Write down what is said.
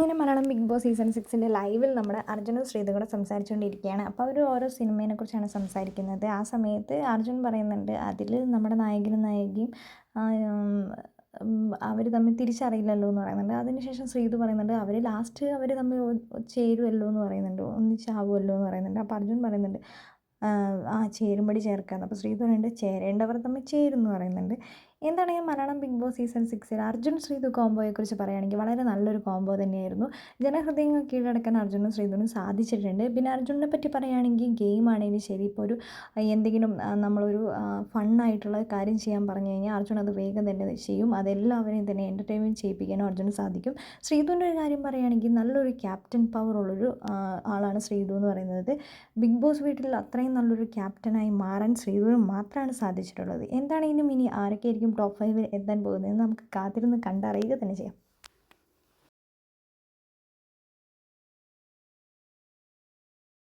അങ്ങനെ Malayalam Bigg Boss season സിക്സിന്റെ ലൈവിൽ നമ്മൾ അർജുനും ശ്രീതും കൂടെ സംസാരിച്ചുകൊണ്ടിരിക്കുകയാണ്. അപ്പോൾ അവർ ഓരോ സിനിമയെ കുറിച്ചാണ് സംസാരിക്കുന്നത്. ആ സമയത്ത് അർജുൻ പറയുന്നുണ്ട് അതിൽ നമ്മുടെ നായകനും നായികയും അവർ തമ്മിൽ തിരിച്ചറിയില്ലല്ലോ എന്ന് പറയുന്നുണ്ട്. അതിനുശേഷം ശ്രീതു പറയുന്നുണ്ട് അവർ ലാസ്റ്റ് അവർ തമ്മിൽ ചേരുമല്ലോ എന്ന് പറയുന്നുണ്ട്. ഒന്നിച്ചാവുമല്ലോ എന്ന് പറയുന്നുണ്ട്. അപ്പോൾ അർജുൻ പറയുന്നുണ്ട് ആ ചേരുമ്പടി ചേർക്കാമെന്ന് അപ്പോൾ ശ്രീതു പറയുന്നുണ്ട് ചേരേണ്ടവർ തമ്മിൽ ചേരും എന്ന് പറയുന്നുണ്ട്. എന്താണെങ്കിൽ മലയാളം ബിഗ് ബോസ് സീസൺ സിക്സിൽ അർജുൻ ശ്രീതു കോംബോയെക്കുറിച്ച് പറയുകയാണെങ്കിൽ വളരെ നല്ലൊരു കോംബോ തന്നെയായിരുന്നു. ജനഹൃദയങ്ങൾ കീഴടക്കാൻ അർജുനും ശ്രീതുവിനും സാധിച്ചിട്ടുണ്ട്. പിന്നെ അർജുനെ പറ്റി പറയുകയാണെങ്കിൽ ഗെയിം ആണെങ്കിലും ശരി. ഇപ്പോൾ ഒരു എന്തെങ്കിലും നമ്മളൊരു ഫണ്ണായിട്ടുള്ള കാര്യം ചെയ്യാൻ പറഞ്ഞു കഴിഞ്ഞാൽ അർജുൻ അത് വേഗം തന്നെ ചെയ്യും. അതെല്ലാവരെയും തന്നെ എന്റർടൈൻമെന്റ് ചെയ്യിപ്പിക്കാനും അർജുന് സാധിക്കും. ശ്രീതുവിന്റെ ഒരു കാര്യം പറയുകയാണെങ്കിൽ നല്ലൊരു ക്യാപ്റ്റൻ പവർ ഉള്ളൊരു ആളാണ് ശ്രീതു എന്ന് പറയുന്നത്. ബിഗ് ബോസ് വീട്ടിൽ അത്രയും നല്ലൊരു ക്യാപ്റ്റനായി മാറാൻ ശ്രീധുവിന് മാത്രമാണ് സാധിച്ചിട്ടുള്ളത്. എന്താണെങ്കിലും ഇനി ആരൊക്കെയായിരിക്കും ടോപ്പ് ഫൈവിൽ എത്താൻ പോകുന്നതെന്ന് നമുക്ക് കാത്തിരുന്ന് കണ്ടറിയുക തന്നെ ചെയ്യാം.